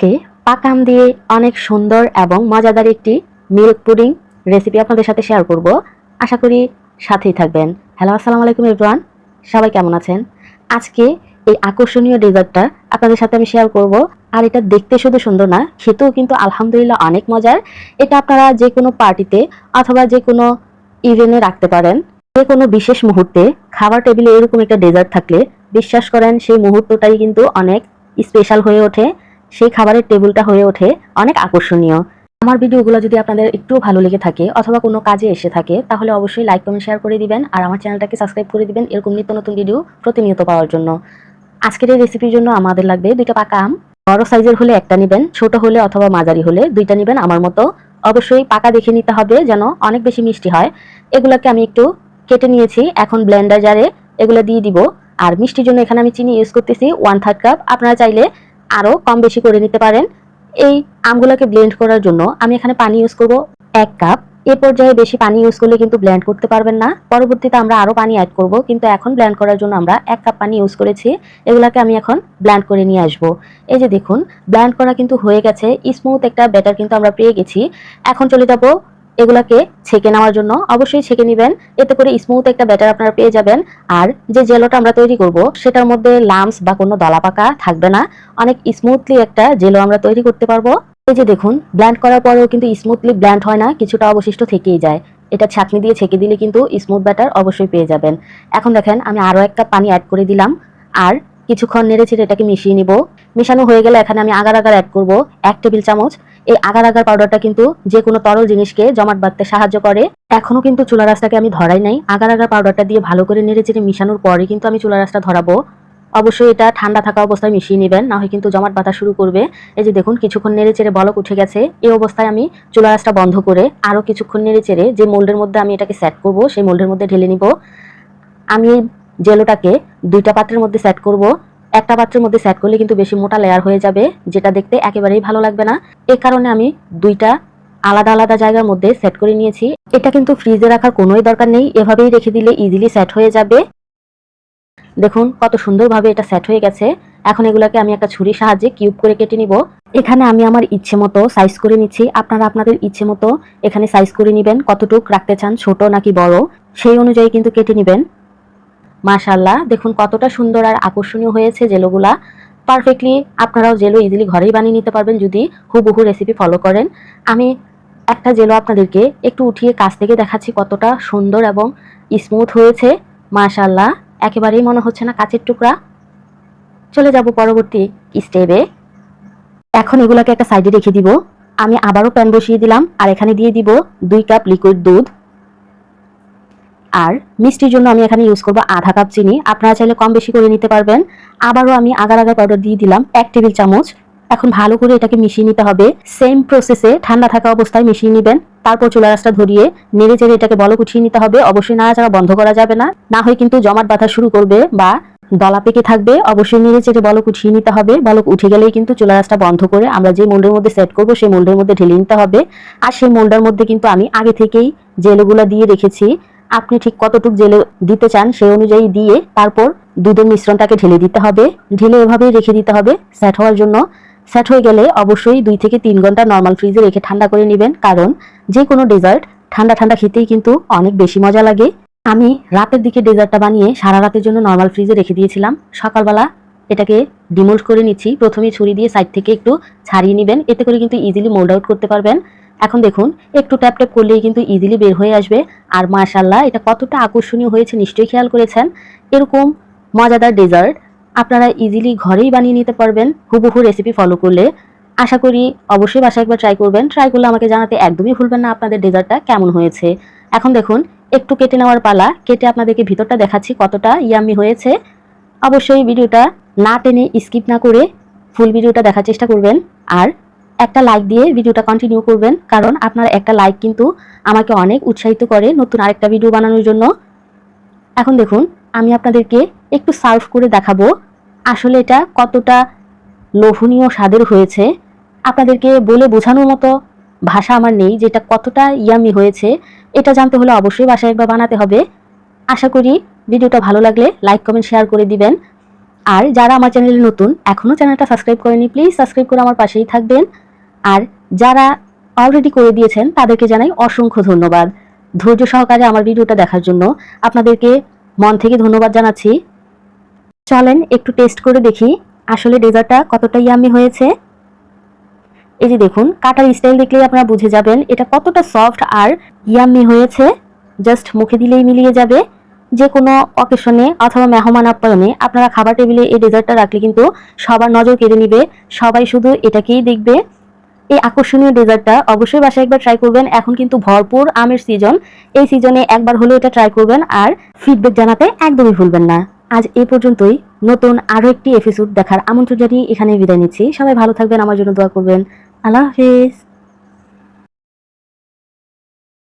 আজকে পাকাম দিয়ে অনেক সুন্দর এবং মজাদার একটি মিল্ক পুডিং রেসিপি আপনাদের সাথে শেয়ার করব। আশা করি সাথেই থাকবেন। হ্যালো আসসালামু আলাইকুম এভরিওয়ান সবাই কেমন আছেন? আজকে এই আকর্ষণীয় ডেজার্টটা আপনাদের সাথে আমি শেয়ার করব। আর এটা দেখতে শুধু সুন্দর না, খেতেও কিন্তু আলহামদুলিল্লাহ অনেক মজার। এটা আপনারা যে কোনো পার্টিতে অথবা যে কোনো ইভেন্টে রাখতে পারেন। যে কোনো বিশেষ মুহূর্তে খাবার টেবিলে এরকম একটা ডেজার্ট থাকলে বিশ্বাস করেন সেই মুহূর্তটাই কিন্তু অনেক স্পেশাল হয়ে ওঠে। সেই খাবারের টেবিলটা হয়ে ওঠে অনেক আকর্ষণীয়। আমার ভিডিওগুলো যদি আপনাদের একটু ভালো লেগে থাকে অথবা কোনো কাজে এসে থাকে, তাহলে অবশ্যই লাইক কমেন্ট শেয়ার করে দিবেন আর আমার চ্যানেলটাকে সাবস্ক্রাইব করে দিবেন এরকম নিত্য নতুন ভিডিও প্রতিনিয়ত পাওয়ার জন্য। আজকের এই রেসিপির জন্য আমাদের লাগবে দুইটা পাকা আম। বড় সাইজের হলে একটা নেবেন, ছোট হলে অথবা মাঝারি হলে দুইটা নেবেন আমার মতো। অবশ্যই পাকা দেখে নিতে হবে যেন অনেক বেশি মিষ্টি হয়। এগুলোকে আমি একটু কেটে নিয়েছি, এখন ব্লেন্ডার জারে এগুলো দিয়ে দিব। আর মিষ্টির জন্য এখানে আমি চিনি ইউজ করতেছি ওয়ান থার্ড কাপ আপনারা চাইলে আরও কম বেশি করে নিতে পারেন। এই আমগুলোকে ব্লেন্ড করার জন্য আমি এখানে পানি ইউজ করব এক কাপ এ পর্যায়ে বেশি পানি ইউজ করলে কিন্তু ব্ল্যান্ড করতে পারবেন না। পরবর্তীতে আমরা আরও পানি অ্যাড করব, কিন্তু এখন ব্ল্যান্ড করার জন্য আমরা এক কাপ পানি ইউজ করেছি। এগুলাকে আমি এখন ব্ল্যান্ড করে নিয়ে আসব। এই যে দেখুন ব্ল্যান্ড করা কিন্তু হয়ে গেছে। স্মুথ একটা ব্যাটার কিন্তু আমরা পেয়ে গেছি। এখন চলে যাব এগুলাকে ছেঁকে নেওয়ার জন্য অবশ্যই ছেঁকে নেবেন। এতে করে স্মুথ একটা ব্যাটার আপনারা পেয়ে যাবেন। আর যে জেলোটা আমরা তৈরি করব, সেটার মধ্যে লামস বা কোনো দলা পাকা থাকবে না। অনেক স্মুথলি একটা জেলো আমরা তৈরি করতে পারব। এই যে দেখুন ব্ল্যান্ড করার পরেও কিন্তু স্মুথলি ব্ল্যান্ড হয় না, কিছুটা অবশিষ্ট থেকেই যায়। এটা ছাঁকনি দিয়ে ছেঁকে দিলে কিন্তু স্মুথ ব্যাটার অবশ্যই পেয়ে যাবেন। এখন দেখেন, আমি আরও এক কাপ পানি অ্যাড করে দিলাম। আর কিছুক্ষণ নেড়ে ছেড়ে এটাকে মিশিয়ে নিব। মেশানো হয়ে গেলে এখানে আমি আগার আগার অ্যাড করব। এক টেবিল চামচ এই আগার আগার পাউডারটা কিন্তু যে কোনো তরল জিনিসকে জমাট বাঁধতে সাহায্য করে। এখনও কিন্তু চুলা রাসটাকে আমি ধরাই নাই। আগার আগার পাউডারটা দিয়ে ভালো করে নেড়ে চেড়ে মিশানোর পরে কিন্তু আমি চুলা রাসটা ধরাবো। অবশ্যই এটা ঠান্ডা থাকা অবস্থায় মিশিয়ে নেবেন, না হয় কিন্তু জমাট বাঁধা শুরু করবে। এই যে দেখুন, কিছুক্ষণ নেড়ে চেড়ে বলক উঠে গেছে। এই অবস্থায় আমি চুলা রাসটা বন্ধ করে আরও কিছুক্ষণ নেড়ে চেড়ে যে মোল্ডের মধ্যে আমি এটাকে সেট করব, সেই মোল্ডের মধ্যে ঢেলে নিব। আমি এই জেলোটাকে দুইটা পাত্রের মধ্যে সেট করব। একটা পাত্রের মধ্যে সেট করলে কিন্তু বেশি মোটা লেয়ার হয়ে যাবে, যেটা দেখতে একেবারেই ভালো লাগবে না। এ কারণে আমি দুইটা আলাদা আলাদা জায়গার মধ্যে সেট করে নিয়েছি। এটা কিন্তু ফ্রিজে রাখার কোনোই দরকার নেই, এভাবেই রেখে দিলে ইজিলি সেট হয়ে যাবে। দেখুন কত সুন্দরভাবে এটা সেট হয়ে গেছে। এখন এগুলোকে আমি একটা ছুরির সাহায্যে কিউব করে কেটে নিব। এখানে আমি আমার ইচ্ছে মতো সাইজ করে নিচ্ছি। আপনারা আপনাদের ইচ্ছে মতো এখানে সাইজ করে নেবেন, কতটুক রাখতে চান, ছোট নাকি বড়, সেই অনুযায়ী কিন্তু কেটে নেবেন। মাশাল্লাহ দেখুন কতটা সুন্দর আর আকর্ষণীয় হয়েছে জেলোগুলা। পারফেক্টলি আপনারাও জেলো ইজিলি ঘরেই বানিয়ে নিতে পারবেন যদি হুবহু রেসিপি ফলো করেন। আমি একটা জেলো আপনাদেরকে একটু উঠিয়ে কাছ থেকে দেখাচ্ছি কতটা সুন্দর এবং স্মুথ হয়েছে মাশাল্লাহ একেবারেই মনে হচ্ছে না কাচের টুকরা। চলে যাব পরবর্তী স্টেপে এখন এগুলাকে একটা সাইডে রেখে দিব। আমি আবারও প্যান বসিয়ে দিলাম আর এখানে দিয়ে দিব দুই কাপ লিকুইড দুধ। আর মিষ্টির জন্য আমি এখানে ইউজ করব আধা কাপ চিনি। আপনারা চাইলে কম বেশি করে নিতে পারবেন। আবারও আমি আগার আগার পাউডার দিয়ে দিলাম এক টেবিল চামচ। এখন ভালো করে এটাকে মিশিয়ে নিতে হবে। সেম প্রসেসে ঠান্ডা থাকা অবস্থায় মিশিয়ে নেবেন। তারপর চুলা রাসটা ধরিয়ে নেড়ে চেড়ে এটাকে বলক উঠিয়ে নিতে হবে। অবশ্যই নাড়াচাড়া বন্ধ করা যাবে না। না হয় কিন্তু জমাট বাঁধা শুরু করবে বা দলা পেকে থাকবে। অবশ্যই নেড়ে চেড়ে বলক উঠিয়ে নিতে হবে। বলক উঠে গেলেই কিন্তু চুলা রাসটা বন্ধ করে আমরা যে মোল্ডের মধ্যে সেট করব সেই মোল্ডের মধ্যে ঢেলে নিতে হবে। আর সেই মোল্ডের মধ্যে কিন্তু আমি আগে থেকেই জেলগুলো দিয়ে রেখেছি। আপনি ঠিক কতটুক জেলে দিতে চান সেই অনুযায়ী দিয়ে তারপর দুধের মিশ্রণটাকে ঢেলে দিতে হবে। ঢেলে এভাবেই রেখে দিতে হবে। সেট হওয়ার জন্য। সেট হয়ে গেলে অবশ্যই দুই থেকে তিন ঘণ্টা নর্মাল ফ্রিজে রেখে ঠান্ডা করে নেবেন। কারণ যে কোনো ডেজার্ট ঠান্ডা ঠান্ডা খেতেই কিন্তু অনেক বেশি মজা লাগে। আমি রাতের দিকে ডেজার্টটা বানিয়ে সারা রাতের জন্য নর্মাল ফ্রিজে রেখে দিয়েছিলাম। সকালবেলা এটাকে ডিমোল্ড করে নিচ্ছি। প্রথমে ছুরি দিয়ে সাইড থেকে একটু ছাড়িয়ে নেবেন। এতে করে কিন্তু ইজিলি মোল্ড আউট করতে পারবেন। এখন দেখুন, একটু ট্যাপ ট্যাপ করলেই কিন্তু ইজিলি বের হয়ে আসবে। আর মাশাল্লাহ এটা কতটা আকর্ষণীয় হয়েছে, নিশ্চয়ই খেয়াল করেছেন। এরকম মজাদার ডেজার্ট আপনারা ইজিলি ঘরেই বানিয়ে নিতে পারবেন, হুবহু রেসিপি ফলো করলে। আশা করি অবশ্যই বাসায় একবার ট্রাই করবেন। ট্রাই করলে আমাকে জানাতে একদমই ভুলবেন না আপনাদের ডেজার্টটা কেমন হয়েছে। এখন দেখুন, একটু কেটে নেওয়ার পালা, কেটে আপনাদেরকে ভিতরটা দেখাচ্ছি কতটা ইয়াম্মি হয়েছে। অবশ্যই ভিডিওটা না টেনে স্কিপ না করে ফুল ভিডিওটা দেখার চেষ্টা করবেন। আর একটা লাইক দিয়ে ভিডিওটা কন্টিনিউ করবেন, কারণ আপনার একটা লাইক কিন্তু আমাকে অনেক উৎসাহিত করে নতুন আরেকটা ভিডিও বানানোর জন্য। এখন দেখুন, আমি আপনাদেরকে একটু সার্ভ করে দেখাবো আসলে এটা কতটা লোভনীয় স্বাদের হয়েছে। আপনাদেরকে বলে বোঝানোর মতো ভাষা আমার নেই, যেটা কতটা ইয়ামি হয়েছে, এটা জানতে হলে অবশ্যই বাসায় একবার বানাতে হবে। আশা করি ভিডিওটা ভালো লাগলে লাইক কমেন্ট শেয়ার করে দিবেন। আর যারা আমার চ্যানেলে নতুন এখনও চ্যানেলটা সাবস্ক্রাইব করেনি প্লিজ সাবস্ক্রাইব করে আমার পাশেই থাকবেন। আর যারা অলরেডি করে দিয়েছেন, তাদেরকে জানাই অসংখ্য ধন্যবাদ। ধৈর্য সহকারে আমার ভিডিওটা দেখার জন্য আপনাদেরকে মন থেকে ধন্যবাদ জানাচ্ছি। চলেন একটু টেস্ট করে দেখি আসলে ডেজার্টটা কতটা ইয়ামি হয়েছে। এই যে দেখুন, কাটার স্টাইল দেখলেই আপনারা বুঝে যাবেন এটা কতটা সফট আর ইয়াম্মি হয়েছে। জাস্ট মুখে দিলেই মিলিয়ে যাবে। যে কোনো অকেশনে অথবা মেহমান আপ্যায়নে আপনারা খাবার টেবিলে এই ডেজার্টটা রাখলে কিন্তু সবার নজর কেড়ে নিবে। সবাই শুধু এটাকেই দেখবে। এই আকর্ষণীয় ডেজার্টটা অবশ্যই বাসায় একবার ট্রাই করবেন। এখন কিন্তু ভরপুর আমের সিজন এই সিজনে একবার হলেও এটা ট্রাই করবেন আর ফিডব্যাক জানাতে একদমই ভুলবেন না। আজ এ পর্যন্তই। নতুন আরও একটি এপিসোড দেখার আমন্ত্রণ জানিয়ে এখানে বিদায় নিচ্ছি। সবাই ভালো থাকবেন, আমার জন্য দোয়া করবেন। আল্লাহ হাফিজ।